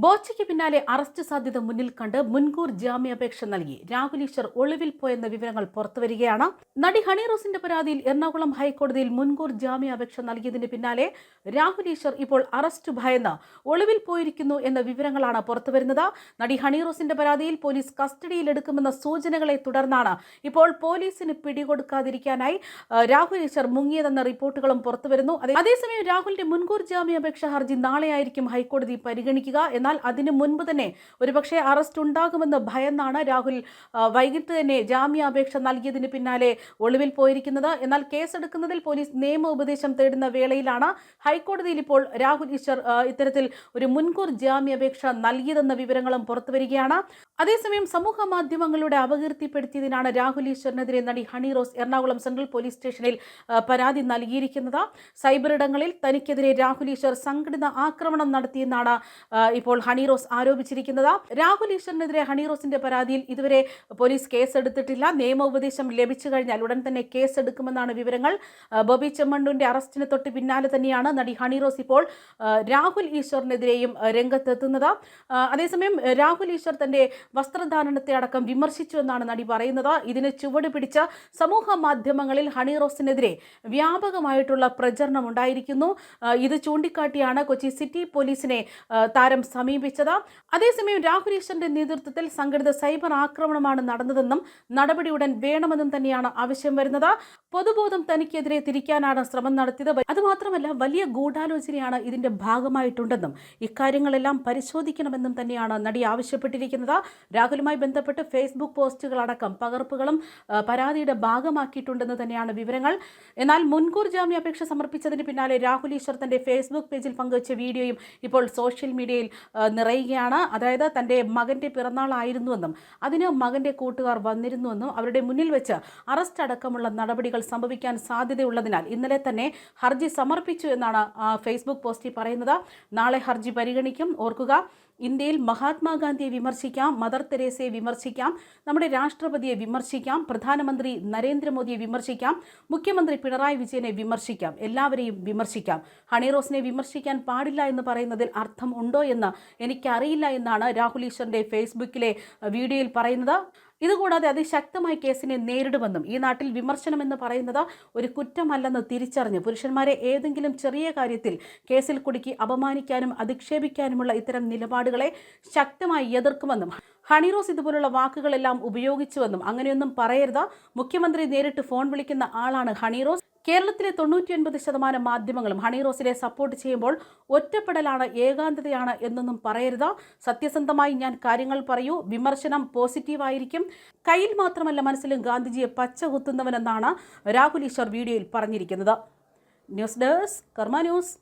ബോച്ചയ്ക്ക് പിന്നാലെ അറസ്റ്റ് സാധ്യത മുന്നിൽ കണ്ട് മുൻകൂർ ജാമ്യാപേക്ഷ നൽകി. രാഹുൽ ഈശ്വർ ഒളിവിൽ പോയെന്ന വിവരങ്ങൾ പുറത്തുവരികയാണ് നടി ഹണി റോസിന്റെ പരാതിയിൽ എറണാകുളം ഹൈക്കോടതിയിൽ മുൻകൂർ ജാമ്യാപേക്ഷ നൽകിയതിന് പിന്നാലെ രാഹുൽ ഈശ്വർ ഇപ്പോൾ അറസ്റ്റ് ഭയന്ന് ഒളിവിൽ പോയിരിക്കുന്നു എന്ന വിവരങ്ങളാണ് പുറത്തുവരുന്നത് നടി ഹണി റോസിന്റെ പരാതിയിൽ പോലീസ് കസ്റ്റഡിയിൽ എടുക്കുമെന്ന സൂചനകളെ തുടർന്നാണ് ഇപ്പോൾ പോലീസിന് പിടികൊടുക്കാതിരിക്കാനായി രാഹുൽ ഈശ്വർ മുങ്ങിയതെന്ന റിപ്പോർട്ടുകളും പുറത്തുവരുന്നു അതേസമയം രാഹുലിന്റെ മുൻകൂർ ജാമ്യാപേക്ഷ ഹർജി നാളെയായിരിക്കും ഹൈക്കോടതി പരിഗണിക്കുക എന്നാൽ അതിനു മുൻപ് തന്നെ ഒരുപക്ഷെ അറസ്റ്റ് ഉണ്ടാകുമെന്ന് ഭയന്നാണ് രാഹുൽ വൈകിട്ട് തന്നെ ജാമ്യാപേക്ഷ നൽകിയതിന് പിന്നാലെ ഒളിവിൽ പോയിരിക്കുന്നത്. എന്നാൽ കേസെടുക്കുന്നതിൽ പോലീസ് നിയമ ഉപദേശം തേടുന്ന വേളയിലാണ് ഹൈക്കോടതിയിൽ ഇപ്പോൾ രാഹുൽ ഈശ്വർ ഇത്തരത്തിൽ ഒരു മുൻകൂർ ജാമ്യാപേക്ഷ നൽകിയതെന്ന വിവരങ്ങളും പുറത്തുവരികയാണ് അതേസമയം സമൂഹ മാധ്യമങ്ങളുടെ അപകീർത്തിപ്പെടുത്തിയതിനാണ് രാഹുൽ ഈശ്വറിനെതിരെ നടി Honey Rose Ernakulam central police സ്റ്റേഷനിൽ പരാതി നൽകിയിരിക്കുന്നത്. സൈബർ ഇടങ്ങളിൽ തനിക്കെതിരെ രാഹുൽ ഈശ്വർ സംഘടിത ആക്രമണം നടത്തിയെന്നാണ് ആ, ഇപ്പോൾ ഹണി ആരോപിച്ചിരിക്കുന്നത്. രാഹുൽ ഈശ്വറിനെതിരെ ഹണിറോസിന്റെ പരാതിയിൽ ഇതുവരെ പോലീസ് കേസെടുത്തിട്ടില്ല. നിയമോപദേശം ലഭിച്ചു കഴിഞ്ഞാൽ ഉടൻ തന്നെ കേസെടുക്കുമെന്നാണ് വിവരങ്ങൾ. ബോബി ചെമ്മണ്ണുവിന്റെ അറസ്റ്റിന് തൊട്ട് പിന്നാലെ തന്നെയാണ് നടി ഹണിറോസ് ഇപ്പോൾ രാഹുൽ ഈശ്വറിനെതിരെയും രംഗത്തെത്തുന്നത്. അതേസമയം രാഹുൽ ഈശ്വർ തന്റെ വസ്ത്രധാരണത്തെ അടക്കം വിമർശിച്ചു എന്നാണ് നടി പറയുന്നത്. ഇതിന് ചുവട് പിടിച്ച സമൂഹ മാധ്യമങ്ങളിൽ ഹണിറോസിനെതിരെ വ്യാപകമായിട്ടുള്ള പ്രചരണം ഉണ്ടായിരിക്കുന്നു. ഇത് ചൂണ്ടിക്കാട്ടിയാണ് കൊച്ചി സിറ്റി പോലീസിനെ താരം സമീപിച്ചത്. അതേസമയം രാഹുൽ ഈശ്വറിന്റെ നേതൃത്വത്തിൽ സംഘടിത സൈബർ ആക്രമണമാണ് നടന്നതെന്നും നടപടി ഉടൻ വേണമെന്നും തന്നെയാണ് ആവശ്യം വരുന്നത്. പൊതുബോധം തനിക്കെതിരെ തിരിക്കാനാണ് ശ്രമം നടത്തിയത്. അതുമാത്രമല്ല വലിയ ഗൂഢാലോചനയാണ് ഇതിന്റെ ഭാഗമായിട്ടുണ്ടെന്നും ഇക്കാര്യങ്ങളെല്ലാം പരിശോധിക്കണമെന്നും തന്നെയാണ് നടി ആവശ്യപ്പെട്ടിരിക്കുന്നത്. രാഹുലുമായി ബന്ധപ്പെട്ട് ഫേസ്ബുക്ക് പോസ്റ്റുകളടക്കം പകർപ്പുകളും പരാതിയുടെ ഭാഗമാക്കിയിട്ടുണ്ടെന്ന് തന്നെയാണ് വിവരങ്ങൾ. എന്നാൽ മുൻകൂർ ജാമ്യാപേക്ഷ സമർപ്പിച്ചതിന് പിന്നാലെ രാഹുൽ ഈശ്വർ തന്റെ ഫേസ്ബുക്ക് പേജിൽ പങ്കുവച്ച വീഡിയോയും ഇപ്പോൾ സോഷ്യൽ മീഡിയയിൽ നിറയുകയാണ്. അതായത് തന്റെ മകന്റെ പിറന്നാളായിരുന്നുവെന്നും അതിന് മകന്റെ കൂട്ടുകാർ വന്നിരുന്നുവെന്നും അവരുടെ മുന്നിൽ വെച്ച് അറസ്റ്റ് അടക്കമുള്ള നടപടികൾ സംഭവിക്കാൻ സാധ്യതയുള്ളതിനാൽ ഇന്നലെ തന്നെ ഹർജി സമർപ്പിച്ചു എന്നാണ് ഫേസ്ബുക്ക് പോസ്റ്റിൽ പറയുന്നത്. നാളെ ഹർജി പരിഗണിക്കും. ഓർക്കുക ഇന്ത്യയിൽ മഹാത്മാഗാന്ധിയെ വിമർശിക്കാം മദർ തെരേസയെ വിമർശിക്കാം നമ്മുടെ രാഷ്ട്രപതിയെ വിമർശിക്കാം പ്രധാനമന്ത്രി നരേന്ദ്രമോദിയെ വിമർശിക്കാം മുഖ്യമന്ത്രി പിണറായി വിജയനെ വിമർശിക്കാം എല്ലാവരെയും വിമർശിക്കാം. ഹണി റോസിനെ വിമർശിക്കാൻ പാടില്ല എന്ന് പറയുന്നതിൽ അർത്ഥം ഉണ്ടോ എന്ന് എനിക്കറിയില്ല എന്നാണ് രാഹുൽ ഈശ്വറിന്റെ ഫേസ്ബുക്കിലെ വീഡിയോയിൽ പറയുന്നത്. ഇതുകൂടാതെ അതിശക്തമായ കേസിനെ നേരിടുമെന്നും ഈ നാട്ടിൽ വിമർശനം എന്ന് പറയുന്നത് ഒരു കുറ്റമല്ലെന്ന് തിരിച്ചറിഞ്ഞ് പുരുഷന്മാരെ ഏതെങ്കിലും ചെറിയ കാര്യത്തിൽ കേസിൽ കുടുക്കി അപമാനിക്കാനും അധിക്ഷേപിക്കാനുമുള്ള ഇത്തരം നിലപാടുകളെ ശക്തമായി എതിർക്കുമെന്നും ഹണിറോസ് ഇതുപോലുള്ള വാക്കുകളെല്ലാം ഉപയോഗിച്ചുവെന്നും അങ്ങനെയൊന്നും പറയരുത്. മുഖ്യമന്ത്രി നേരിട്ട് ഫോൺ വിളിക്കുന്ന ആളാണ് ഹണിറോസ് കേരളത്തിലെ തൊണ്ണൂറ്റിയൊൻപത് ശതമാനം മാധ്യമങ്ങളും ഹണിറോസിനെ സപ്പോർട്ട് ചെയ്യുമ്പോൾ ഒറ്റപ്പെടലാണ് ഏകാന്തതയാണ് എന്നൊന്നും പറയരുത്. സത്യസന്ധമായി ഞാൻ കാര്യങ്ങൾ പറയൂ. വിമർശനം പോസിറ്റീവായിരിക്കും കയ്യിൽ മാത്രമല്ല മനസ്സിലും ഗാന്ധിജിയെ പച്ച കുത്തുന്നവനെന്നാണ് രാഹുൽ ഈശ്വർ വീഡിയോയിൽ പറഞ്ഞിരിക്കുന്നത്. News desk Karma news.